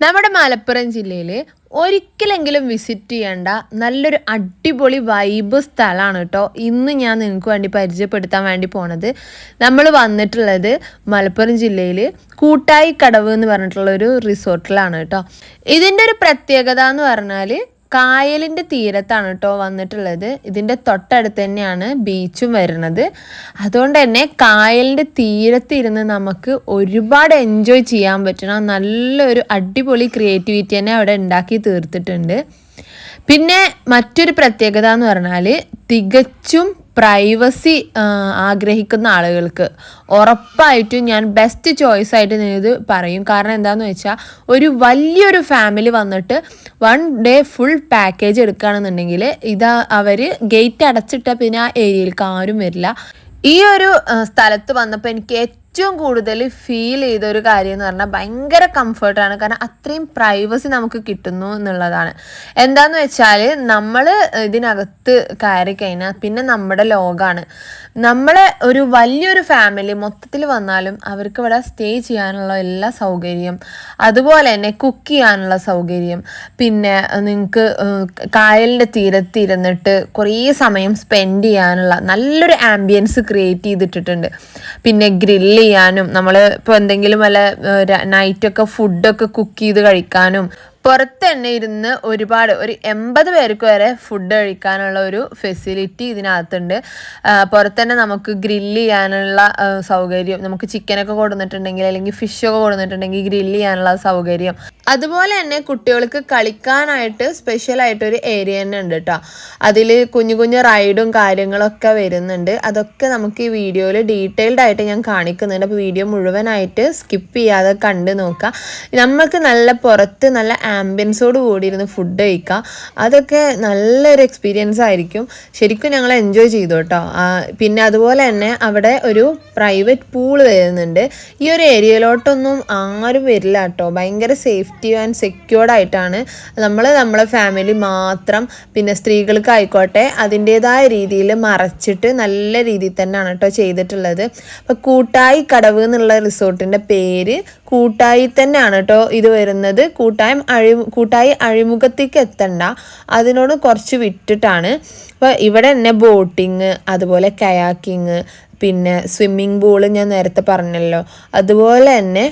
നമ്മുടെ മലപ്പുറം ജില്ലയിൽ ഒരിക്കലെങ്കിലും വിസിറ്റ് ചെയ്യേണ്ട നല്ലൊരു അടിപൊളി വൈബ് സ്ഥലമാണ് കേട്ടോ ഇന്ന് ഞാൻ നിങ്ങൾക്ക് വേണ്ടി പരിചയപ്പെടുത്താൻ വേണ്ടി പോണത് നമ്മൾ വന്നിട്ടുള്ളത് മലപ്പുറം ജില്ലയിൽ കൂട്ടായി കടവ് എന്ന് പറഞ്ഞിട്ടുള്ള ഒരു റിസോർട്ടിലാണ് കേട്ടോ ഇതിന്റെ ഒരു പ്രത്യേകത എന്ന് പറഞ്ഞാൽ കായലിന്റെ തീരത്താണ് കേട്ടോ വന്നിട്ടുള്ളത്. ഇതിന്റെ തൊട്ടടുത്ത് തന്നെയാണ് ബീച്ചും വരുന്നത്. അതുകൊണ്ട് തന്നെ കായലിന്റെ തീരത്തിരുന്ന് നമുക്ക് ഒരുപാട് എൻജോയ് ചെയ്യാൻ പറ്റണം. നല്ലൊരു അടിപൊളി ക്രിയേറ്റിവിറ്റി തന്നെ അവിടെ ഉണ്ടാക്കി തീർത്തിട്ടുണ്ട്. പിന്നെ മറ്റൊരു പ്രത്യേകത എന്ന് പറഞ്ഞാൽ തികച്ചും പ്രൈവസി ആഗ്രഹിക്കുന്ന ആളുകൾക്ക് ഉറപ്പായിട്ടും ഞാൻ ബെസ്റ്റ് ചോയ്സ് ആയിട്ട് ഇത് പറയും. കാരണം എന്താണെന്ന് വെച്ചാൽ ഒരു വലിയൊരു ഫാമിലി വന്നിട്ട് വൺ ഡേ ഫുൾ പാക്കേജ് എടുക്കുകയാണെന്നുണ്ടെങ്കിൽ ഇതാ അവർ ഗേറ്റ് അടച്ചിട്ട പിന്നെ ആ ഏരിയയിലേക്ക് ആരും വരില്ല. ഈ ഒരു സ്ഥലത്ത് വന്നപ്പോൾ എനിക്ക് ഏറ്റവും കൂടുതൽ ഫീൽ ചെയ്ത ഒരു കാര്യം എന്ന് പറഞ്ഞാൽ ഭയങ്കര കംഫർട്ടാണ് കാരണം അത്രയും പ്രൈവസി നമുക്ക് കിട്ടുന്നു എന്നുള്ളതാണ്. എന്താന്ന് വെച്ചാൽ നമ്മൾ ഇതിനകത്ത് കയറി കഴിഞ്ഞാൽ പിന്നെ നമ്മുടെ ലോകമാണ് നമ്മളെ ഒരു വലിയൊരു ഫാമിലി മൊത്തത്തിൽ വന്നാലും അവർക്ക് ഇവിടെ സ്റ്റേ ചെയ്യാനുള്ള എല്ലാ സൗകര്യം അതുപോലെ തന്നെ കുക്ക് ചെയ്യാനുള്ള സൗകര്യം പിന്നെ നിങ്ങൾക്ക് കായലിന്റെ തീരത്തിരുന്നിട്ട് കുറേ സമയം സ്പെൻഡ് ചെയ്യാനുള്ള നല്ലൊരു ആംബിയൻസ് ക്രിയേറ്റ് ചെയ്തിട്ടിട്ടുണ്ട്. പിന്നെ ഗ്രില്ല് ചെയ്യാനും നമ്മൾ ഇപ്പോൾ എന്തെങ്കിലും വല്ല നൈറ്റൊക്കെ ഫുഡൊക്കെ കുക്ക് ചെയ്ത് കഴിക്കാനും പുറത്ത് തന്നെ ഇരുന്ന് ഒരുപാട് ഒരു എൺപത് പേർക്ക് വരെ ഫുഡ് കഴിക്കാനുള്ള ഒരു ഫെസിലിറ്റി ഇതിനകത്തുണ്ട്. പുറത്ത് തന്നെ നമുക്ക് ഗ്രില്ല് ചെയ്യാനുള്ള സൗകര്യം നമുക്ക് ചിക്കനൊക്കെ കൊടുന്നിട്ടുണ്ടെങ്കിൽ അല്ലെങ്കിൽ ഫിഷ് ഫിഷൊക്കെ കൊടുത്തിട്ടുണ്ടെങ്കിൽ ഗ്രില്ല് ചെയ്യാനുള്ള സൗകര്യം. അതുപോലെ തന്നെ കുട്ടികൾക്ക് കളിക്കാനായിട്ട് സ്പെഷ്യലായിട്ട് ഒരു ഏരിയ തന്നെ ഉണ്ട് കേട്ടോ അതിൽ കുഞ്ഞു കുഞ്ഞു റൈഡും കാര്യങ്ങളൊക്കെ വരുന്നുണ്ട്. അതൊക്കെ നമുക്ക് ഈ വീഡിയോയിൽ ഡീറ്റെയിൽഡ് ആയിട്ട് ഞാൻ കാണിക്കുന്നുണ്ട്. അപ്പോൾ വീഡിയോ മുഴുവനായിട്ട് സ്കിപ്പ് ചെയ്യാതെ കണ്ട് നോക്കുക നമുക്ക് നല്ല പുറത്ത് നല്ല ആംബിയൻസോട് കൂടിയിരുന്ന് ഫുഡ് കഴിക്കുക അതൊക്കെ നല്ലൊരു എക്സ്പീരിയൻസ് ആയിരിക്കും. ശരിക്കും ഞങ്ങൾ എൻജോയ് ചെയ്തു കേട്ടോ. പിന്നെ അതുപോലെ തന്നെ അവിടെ ഒരു പ്രൈവറ്റ് പൂൾ വരുന്നുണ്ട്. ഈ ഒരു ഏരിയയിലോട്ടൊന്നും ആരും വരില്ല കേട്ടോ. ഭയങ്കര സേഫ്റ്റി ആൻഡ് സെക്യൂർഡ് ആയിട്ടാണ് നമ്മൾ നമ്മളെ ഫാമിലി മാത്രം പിന്നെ സ്ത്രീകൾക്കായിക്കോട്ടെ അതിന്റെതായ രീതിയിൽ മറച്ചിട്ട് നല്ല രീതിയിൽ തന്നെയാണ് കേട്ടോ ചെയ്തിട്ടുള്ളത്. അപ്പോൾ കൂട്ടായി കടവ് എന്നുള്ള റിസോർട്ടിന്റെ പേര് കൂട്ടായി തന്നെയാണ് കേട്ടോ ഇത് വരുന്നത്. കൂട്ടായം അഴി കൂട്ടായി അഴിമുഖത്തേക്ക് എത്തണ്ട. അതിനോട് കുറച്ച് വിട്ടിട്ടാണ്. അപ്പോൾ ഇവിടെ തന്നെ ബോട്ടിങ് അതുപോലെ കയാക്കിങ് പിന്നെ സ്വിമ്മിങ് പൂൾ ഞാൻ നേരത്തെ പറഞ്ഞല്ലോ. അതുപോലെ തന്നെ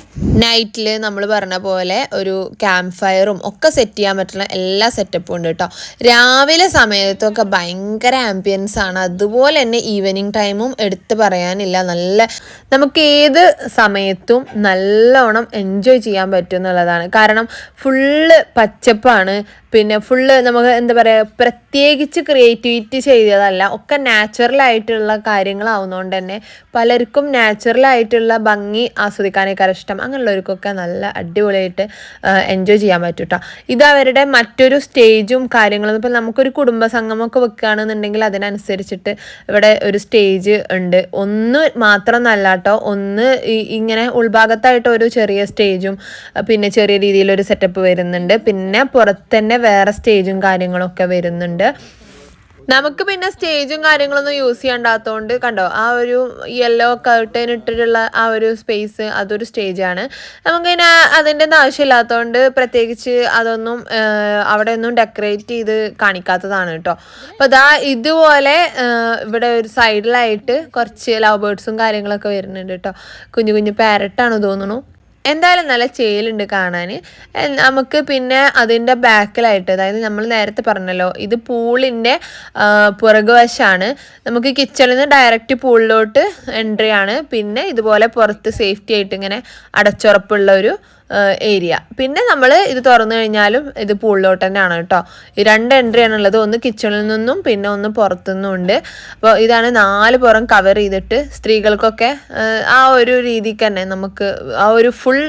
നൈറ്റിൽ നമ്മൾ പറഞ്ഞ പോലെ ഒരു ക്യാമ്പ് ഫയറും ഒക്കെ സെറ്റ് ചെയ്യാൻ പറ്റുന്ന എല്ലാ സെറ്റപ്പും ഉണ്ട് കേട്ടോ രാവിലെ സമയത്തൊക്കെ ഭയങ്കര ആംബിയൻസ് ആണ്. അതുപോലെ തന്നെ ഈവനിങ് ടൈമും എടുത്ത് പറയാനില്ല. നല്ല നമുക്ക് ഏത് സമയത്തും നല്ലോണം എൻജോയ് ചെയ്യാൻ പറ്റും എന്നുള്ളതാണ്. കാരണം ഫുള്ള് പച്ചപ്പാണ് പിന്നെ ഫുള്ള് നമുക്ക് എന്താ പറയുക പ്രത്യേകിച്ച് ക്രിയേറ്റിവിറ്റി ചെയ്തതല്ല. ഒക്കെ നാച്ചുറൽ ആയിട്ടുള്ള കാര്യങ്ങളാവുന്നതുകൊണ്ട് തന്നെ പലർക്കും നാച്ചുറൽ ആയിട്ടുള്ള ഭംഗി ആസ്വദിക്കാനൊക്കെ ഇഷ്ടം. അങ്ങനെയുള്ളവർക്കൊക്കെ നല്ല അടിപൊളിയായിട്ട് എൻജോയ് ചെയ്യാൻ പറ്റും ഇത് അവരുടെ മറ്റൊരു സ്റ്റേജും കാര്യങ്ങളും ഇപ്പം നമുക്കൊരു കുടുംബ സംഗമമൊക്കെ വെക്കുകയാണെന്നുണ്ടെങ്കിൽ അതിനനുസരിച്ചിട്ട് ഇവിടെ ഒരു സ്റ്റേജ് ഉണ്ട്. ഒന്ന് മാത്രം നല്ല കേട്ടോ ഒന്ന് ഇങ്ങനെ ഉൾഭാഗത്തായിട്ട് ഒരു ചെറിയ സ്റ്റേജും പിന്നെ ചെറിയ രീതിയിലൊരു സെറ്റപ്പ് വരുന്നുണ്ട്. പിന്നെ പുറത്തന്നെ വേറെ സ്റ്റേജും കാര്യങ്ങളൊക്കെ വരുന്നുണ്ട്. നമുക്ക് പിന്നെ സ്റ്റേജും കാര്യങ്ങളൊന്നും യൂസ് ചെയ്യണ്ടാത്തതുകൊണ്ട് കണ്ടോ ആ ഒരു യെല്ലോ കർട്ടൻ ഇട്ടിട്ടുള്ള ആ ഒരു സ്പേസ് അതൊരു സ്റ്റേജാണ് നമുക്കിങ്ങനെ അതിന്റെ ആവശ്യമില്ലാത്തതുകൊണ്ട് പ്രത്യേകിച്ച് അതൊന്നും അവിടെ ഒന്നും ഡെക്കറേറ്റ് ചെയ്ത് കാണിക്കാത്തതാണ് കേട്ടോ. അപ്പോൾ അതാ ഇതുപോലെ ഇവിടെ ഒരു സൈഡിലായിട്ട് കുറച്ച് ലവ് ബേർഡ്സും കാര്യങ്ങളൊക്കെ വരുന്നുണ്ട് കേട്ടോ. കുഞ്ഞു കുഞ്ഞു പാരറ്റാണ് തോന്നുന്നു. എന്തായാലും നല്ല ചേലുണ്ട് കാണാൻ. നമുക്ക് പിന്നെ അതിന്റെ ബാക്കിലായിട്ട് അതായത് നമ്മൾ നേരത്തെ പറഞ്ഞല്ലോ ഇത് പൂളിന്റെ പുറകുവശമാണ് നമുക്ക് കിച്ചണിൽ നിന്ന് ഡയറക്റ്റ് പൂളിലോട്ട് എൻട്രി ആണ്. പിന്നെ ഇതുപോലെ പുറത്ത് സേഫ്റ്റി ആയിട്ട് ഇങ്ങനെ അടച്ചുറപ്പുള്ള ഒരു ഏരിയ പിന്നെ നമ്മൾ ഇത് തുറന്നു കഴിഞ്ഞാലും ഇത് പൂളിലോട്ട് തന്നെയാണ് കേട്ടോ. ഈ രണ്ട് എൻട്രി ആണുള്ളത് ഒന്ന് കിച്ചണിൽ നിന്നും പിന്നെ ഒന്ന് പുറത്തുനിന്നും ഉണ്ട്. അപ്പോൾ ഇതാണ് നാല് പുറം കവർ ചെയ്തിട്ട് സ്ത്രീകൾക്കൊക്കെ ആ ഒരു രീതിക്ക് തന്നെ നമുക്ക് ആ ഒരു ഫുൾ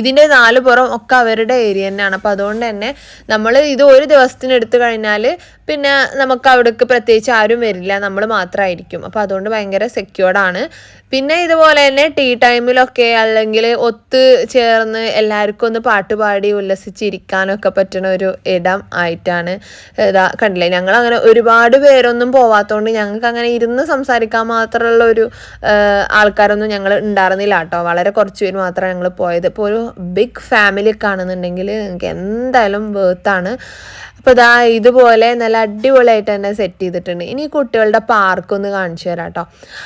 ഇതിന്റെ നാല് പുറം ഒക്കെ അവരുടെ ഏരിയ തന്നെയാണ്. അപ്പോൾ അതുകൊണ്ട് തന്നെ നമ്മൾ ഇത് ഒരു ദിവസത്തിന് എടുത്തു കഴിഞ്ഞാൽ പിന്നെ നമുക്ക് അവിടേക്ക് പ്രത്യേകിച്ച് ആരും വരില്ല. നമ്മൾ മാത്രമായിരിക്കും അപ്പോൾ അതുകൊണ്ട് ഭയങ്കര സെക്യൂർഡാണ് പിന്നെ ഇതുപോലെ തന്നെ ടീ ടൈമിലൊക്കെ അല്ലെങ്കിൽ ഒത്ത് ചേർന്ന് എല്ലാവർക്കും ഒന്ന് പാട്ട് പാടി ഉല്ലസിച്ചിരിക്കാനൊക്കെ പറ്റുന്ന ഒരു ഇടം ആയിട്ടാണ് ഇതാ കണ്ടില്ലേ? ഞങ്ങൾ അങ്ങനെ ഒരുപാട് പേരൊന്നും പോവാത്തതുകൊണ്ട് ഞങ്ങൾക്ക് അങ്ങനെ ഇരുന്ന് സംസാരിക്കാൻ മാത്രമുള്ള ഒരു ആൾക്കാരൊന്നും ഞങ്ങൾ ഉണ്ടായിരുന്നില്ല കേട്ടോ. വളരെ കുറച്ച് പേര് മാത്രമാണ് ഞങ്ങൾ പോയത്. ഇപ്പോൾ ഒരു ബിഗ് ഫാമിലി കാണുന്നുണ്ടെങ്കിൽ നിങ്ങൾക്ക് എന്തായാലും വേർത്താണ് അപ്പോൾ ഇതാ ഇതുപോലെ നല്ല അടിപൊളിയായിട്ട് തന്നെ സെറ്റ് ചെയ്തിട്ടുണ്ട്. ഇനി കുട്ടികളുടെ പാർക്ക് ഒന്ന് കാണിച്ചു തരാം കേട്ടോ.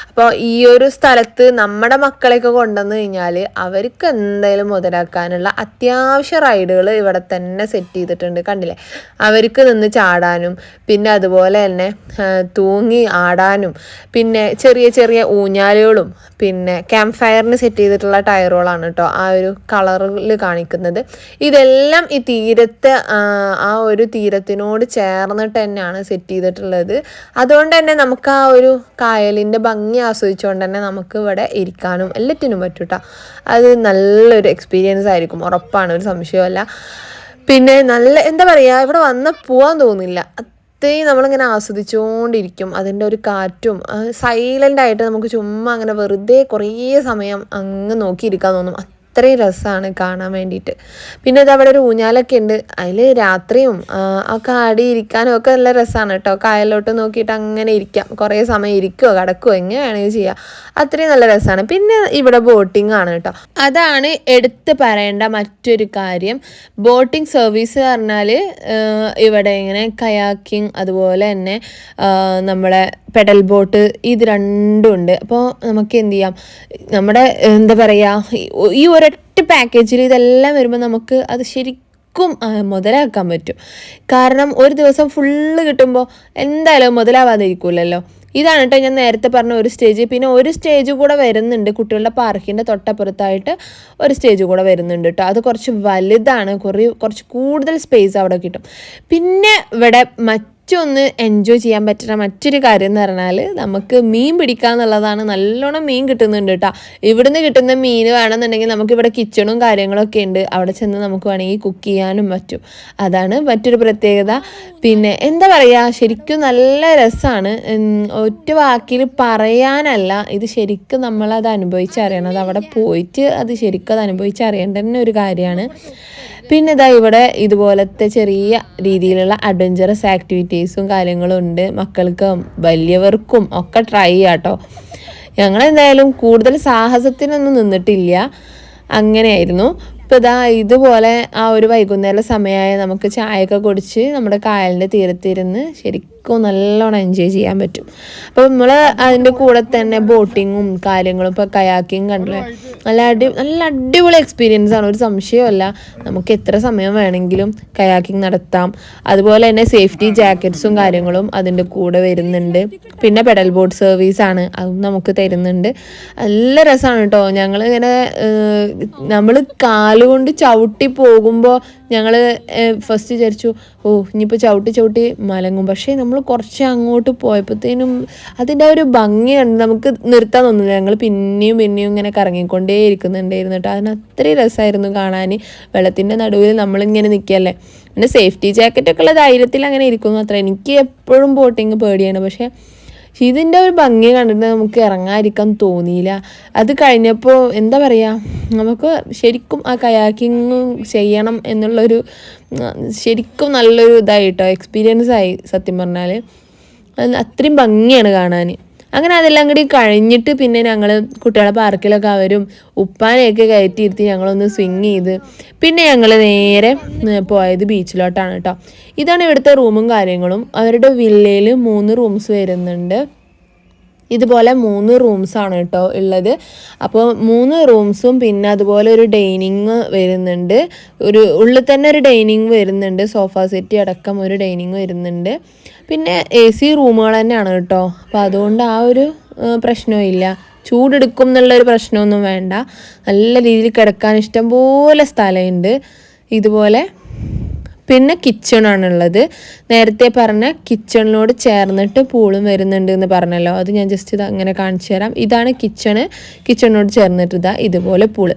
അപ്പോൾ ഈ ഒരു സ്ഥലത്ത് നമ്മുടെ മക്കളെയൊക്കെ കൊണ്ടുവന്ന് കഴിഞ്ഞാൽ അവർക്ക് എന്തായാലും മുതലാക്കാനുള്ള അത്യാവശ്യ റൈഡുകൾ ഇവിടെ തന്നെ സെറ്റ് ചെയ്തിട്ടുണ്ട്. കണ്ടില്ലേ? അവർക്ക് നിന്ന് ചാടാനും പിന്നെ അതുപോലെ തന്നെ തൂങ്ങി ആടാനും പിന്നെ ചെറിയ ചെറിയ ഊഞ്ഞാലുകളും പിന്നെ ക്യാമ്പ് ഫയറിന് സെറ്റ് ചെയ്തിട്ടുള്ള ടയറുകളാണ് കേട്ടോ ആ ഒരു കളറിൽ കാണിക്കുന്നത്. ഇതെല്ലാം ഈ തീരത്ത് ആ, ഒരു തീരത്തിനോട് ചേർന്നിട്ട് തന്നെയാണ് സെറ്റ് ചെയ്തിട്ടുള്ളത്. അതുകൊണ്ട് തന്നെ നമുക്ക് ആ ഒരു കായലിന്റെ ഭംഗി ആസ്വദിച്ചുകൊണ്ട് തന്നെ നമുക്ക് ഇവിടെ ഇരിക്കാനും എല്ലാറ്റിനും പറ്റും കേട്ടോ അത് നല്ലൊരു എക്സ്പീരിയൻസ് ആയിരിക്കും ഉറപ്പാണ് ഒരു സംശയമല്ല. പിന്നെ നല്ല എന്താ പറയുക ഇവിടെ വന്ന് പോകാൻ തോന്നില്ല. അത്രയും നമ്മളിങ്ങനെ ആസ്വദിച്ചുകൊണ്ടിരിക്കും അതിന്റെ ഒരു കാറ്റും സൈലന്റ് ആയിട്ട് നമുക്ക് ചുമ്മാ അങ്ങനെ വെറുതെ കുറേ സമയം അങ്ങ് നോക്കിയിരിക്കാൻ തോന്നും. അത്രയും രസമാണ് കാണാൻ വേണ്ടിയിട്ട്. പിന്നെ ഇത് അവിടെ ഒരു ഊഞ്ഞാലൊക്കെ ഉണ്ട്. അതിൽ രാത്രിയും ആ, ആടി ഇരിക്കാനും ഒക്കെ നല്ല രസമാണ് കേട്ടോ. കായലോട്ട് നോക്കിയിട്ട് അങ്ങനെ ഇരിക്കാം. കുറേ സമയം ഇരിക്കുമോ കിടക്കുമോ എങ്ങനെ വേണമെങ്കിൽ ചെയ്യാം. അത്രയും നല്ല രസമാണ് പിന്നെ ഇവിടെ ബോട്ടിംഗ് ആണ് കേട്ടോ. അതാണ് എടുത്ത് പറയേണ്ട മറ്റൊരു കാര്യം. ബോട്ടിംഗ് സർവീസ് പറഞ്ഞാൽ ഇവിടെ ഇങ്ങനെ കയാക്കിങ് അതുപോലെ തന്നെ നമ്മളെ പെഡൽ ബോട്ട് ഇത് രണ്ടും ഉണ്ട്. അപ്പോൾ നമുക്ക് എന്ത് ചെയ്യാം? നമ്മുടെ എന്താ പറയുക ഈ ഒരൊറ്റ പാക്കേജിൽ ഇതെല്ലാം വരുമ്പോൾ നമുക്ക് അത് ശരിക്കും ആ, മുതലാക്കാൻ പറ്റും. കാരണം ഒരു ദിവസം ഫുള്ള് കിട്ടുമ്പോൾ എന്തായാലും മുതലാവാതിരിക്കൂലല്ലോ. ഇതാണ് കേട്ടോ ഞാൻ നേരത്തെ പറഞ്ഞ ഒരു സ്റ്റേജ് പിന്നെ ഒരു സ്റ്റേജ് കൂടെ വരുന്നുണ്ട് കുട്ടികളുടെ പാർക്കിന്റെ തൊട്ടപ്പുറത്തായിട്ട് ഒരു സ്റ്റേജ് കൂടെ വരുന്നുണ്ട് കേട്ടോ. അത് കുറച്ച് വലുതാണ്. കുറേ കുറച്ച് കൂടുതൽ സ്പേസ് അവിടെ കിട്ടും. പിന്നെ ഇവിടെ മറ്റൊന്ന് എൻജോയ് ചെയ്യാൻ പറ്റുന്ന മറ്റൊരു കാര്യം എന്ന് പറഞ്ഞാൽ നമുക്ക് മീൻ പിടിക്കുക എന്നുള്ളതാണ് നല്ലോണം മീൻ കിട്ടുന്നുണ്ട് കേട്ടോ ഇവിടുന്ന് കിട്ടുന്ന മീൻ വേണമെന്നുണ്ടെങ്കിൽ നമുക്ക് ഇവിടെ കിച്ചണും കാര്യങ്ങളൊക്കെ ഉണ്ട്. അവിടെ ചെന്ന് നമുക്ക് വേണമെങ്കിൽ കുക്ക് ചെയ്യാനും പറ്റും. അതാണ് മറ്റൊരു പ്രത്യേകത. പിന്നെ എന്താ പറയുക ശരിക്കും നല്ല രസമാണ് ഒറ്റ വാക്കിൽ പറയാനല്ല. ഇത് ശരിക്കും നമ്മളത് അനുഭവിച്ചറിയണം അത് അവിടെ പോയിട്ട് അത് ശരിക്കും അത് അനുഭവിച്ചറിയേണ്ട തന്നെ ഒരു കാര്യമാണ്. പിന്നെ ഇതാ ഇവിടെ ഇതുപോലത്തെ ചെറിയ രീതിയിലുള്ള അഡ്വഞ്ചറസ് ആക്ടിവിറ്റീസും കാര്യങ്ങളും ഉണ്ട്. മക്കൾക്കും വലിയവർക്കും ഒക്കെ ട്രൈ ചെയ്യാം കേട്ടോ ഞങ്ങൾ എന്തായാലും കൂടുതൽ സാഹസത്തിനൊന്നും നിന്നിട്ടില്ല. അങ്ങനെയായിരുന്നു. ഇപ്പോൾ ഇതാ ഇതുപോലെ ആ ഒരു വൈകുന്നേര സമയമായ നമുക്ക് ചായയൊക്കെ കുടിച്ച് നമ്മുടെ കായലിന്റെ തീരത്തിരുന്ന് ശരിക്കും നല്ലോണം എൻജോയ് ചെയ്യാൻ പറ്റും. അപ്പോൾ നമ്മൾ അതിന്റെ കൂടെ തന്നെ ബോട്ടിങ്ങും കാര്യങ്ങളും ഇപ്പോൾ കയാക്കിങ് കണ്ടില്ലേ? നല്ല അടി നല്ല അടിപൊളി എക്സ്പീരിയൻസ് ആണ്. ഒരു സംശയമല്ല നമുക്ക് എത്ര സമയം വേണമെങ്കിലും കയാക്കിങ് നടത്താം. അതുപോലെ തന്നെ സേഫ്റ്റി ജാക്കറ്റ്സും കാര്യങ്ങളും അതിന്റെ കൂടെ വരുന്നുണ്ട്. പിന്നെ പെഡൽ ബോട്ട് സർവീസ് ആണ്. അതും നമുക്ക് തരുന്നുണ്ട്. നല്ല രസമാണ് കേട്ടോ ഞങ്ങൾ ഇങ്ങനെ നമ്മൾ കാലുകൊണ്ട് ചവിട്ടി പോകുമ്പോൾ ഞങ്ങൾ ഫസ്റ്റ് വിചാരിച്ചു ഓ ഇനിയിപ്പോൾ ചവിട്ടി ചവിട്ടി മലങ്ങും. പക്ഷേ നമ്മൾ കുറച്ച് അങ്ങോട്ട് പോയപ്പോഴത്തേനും അതിന്റെ ഒരു ഭംഗിയാണ് നമുക്ക് നിർത്താൻ തോന്നുന്നില്ല. ഞങ്ങൾ പിന്നെയും പിന്നെയും ഇങ്ങനെ കറങ്ങിക്കൊണ്ടേ ഇരിക്കുന്നുണ്ടായിരുന്നു കേട്ടോ അതിന് അത്രയും രസമായിരുന്നു കാണാൻ വെള്ളത്തിന്റെ നടുവിൽ നമ്മളിങ്ങനെ നിൽക്കുകയല്ലേ പിന്നെ സേഫ്റ്റി ജാക്കറ്റൊക്കെ ഉള്ള ധൈര്യത്തിൽ അങ്ങനെ ഇരിക്കുന്നു അത്ര. എനിക്ക് എപ്പോഴും ബോട്ടിങ് പേടിയാണ്. പക്ഷേ ഇതിന്റെ ഒരു ഭംഗി കണ്ടിട്ട് നമുക്ക് ഇറങ്ങാതിരിക്കാൻ തോന്നിയില്ല. അത് കഴിഞ്ഞപ്പോൾ എന്താ പറയുക നമുക്ക് ശരിക്കും ആ കയാക്കിങ് ചെയ്യണം എന്നുള്ളൊരു ശരിക്കും നല്ലൊരു ഇതായിട്ടോ എക്സ്പീരിയൻസ് ആയി സത്യം പറഞ്ഞാൽ അത് അത്രയും ഭംഗിയാണ് കാണാൻ അങ്ങനെ അതെല്ലാം കൂടി കഴിഞ്ഞിട്ട് പിന്നെ ഞങ്ങൾ കുട്ടികളെ പാർക്കിലൊക്കെ അവരും ഉപ്പാനെയൊക്കെ കയറ്റിയിരുത്തി ഞങ്ങളൊന്ന് സ്വിങ് ചെയ്ത് പിന്നെ ഞങ്ങൾ നേരെ പോയത് ബീച്ചിലോട്ടാണ് കേട്ടോ ഇതാണ് ഇവിടുത്തെ റൂമും കാര്യങ്ങളും. അവരുടെ വില്ലയിൽ മൂന്ന് റൂംസ് വരുന്നുണ്ട്. ഇതുപോലെ മൂന്ന് റൂംസാണ് കേട്ടോ ഉള്ളത്. അപ്പോൾ മൂന്ന് റൂംസും പിന്നെ അതുപോലെ ഒരു ഡൈനിങ് വരുന്നുണ്ട്. ഒരു ഉള്ളിൽ തന്നെ ഒരു ഡൈനിങ് വരുന്നുണ്ട്. സോഫ സെറ്റ് അടക്കം ഒരു ഡൈനിങ് വരുന്നുണ്ട്. പിന്നെ എ സി റൂമുകൾ തന്നെയാണ് കേട്ടോ. അപ്പോൾ അതുകൊണ്ട് ആ ഒരു ഇല്ല. ചൂടെടുക്കും എന്നുള്ളൊരു പ്രശ്നമൊന്നും വേണ്ട. നല്ല രീതിയിൽ കിടക്കാൻ ഇഷ്ടം പോലെ സ്ഥലമുണ്ട്. ഇതുപോലെ പിന്നെ കിച്ചണാണുള്ളത് നേരത്തെ പറഞ്ഞ കിച്ചണിനോട് ചേർന്നിട്ട് പൂളും വരുന്നുണ്ട് എന്ന് പറഞ്ഞല്ലോ. അത് ഞാൻ ജസ്റ്റ് ഇത് അങ്ങനെ കാണിച്ചു തരാം. ഇതാണ് കിച്ചണ് കിച്ചണിനോട് ചേർന്നിട്ട് ഇതാ ഇതുപോലെ പൂൾ.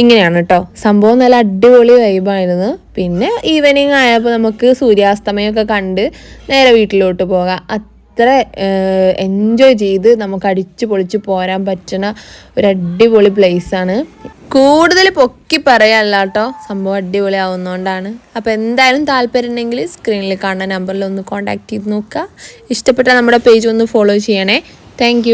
ഇങ്ങനെയാണ് കേട്ടോ സംഭവം നല്ല അടിപൊളി വൈബായിരുന്നു പിന്നെ ഈവനിങ് ആയപ്പോൾ നമുക്ക് സൂര്യാസ്തമയമൊക്കെ കണ്ട് നേരെ വീട്ടിലോട്ട് പോകാം. അത്ര എൻജോയ് ചെയ്ത് നമുക്ക് അടിച്ചു പൊളിച്ച് പോരാൻ പറ്റുന്ന ഒരു അടിപൊളി പ്ലേസാണ് കൂടുതൽ പൊക്കി പറയല്ല കേട്ടോ. സംഭവം അടിപൊളി ആവുന്നതുകൊണ്ടാണ് അപ്പോൾ എന്തായാലും താല്പര്യം ഉണ്ടെങ്കിൽ സ്ക്രീനിൽ കാണുന്ന നമ്പറിൽ ഒന്ന് കോൺടാക്ട് ചെയ്ത് നോക്കുക. ഇഷ്ടപ്പെട്ട നമ്മുടെ പേജ് ഒന്ന് ഫോളോ ചെയ്യണേ. താങ്ക്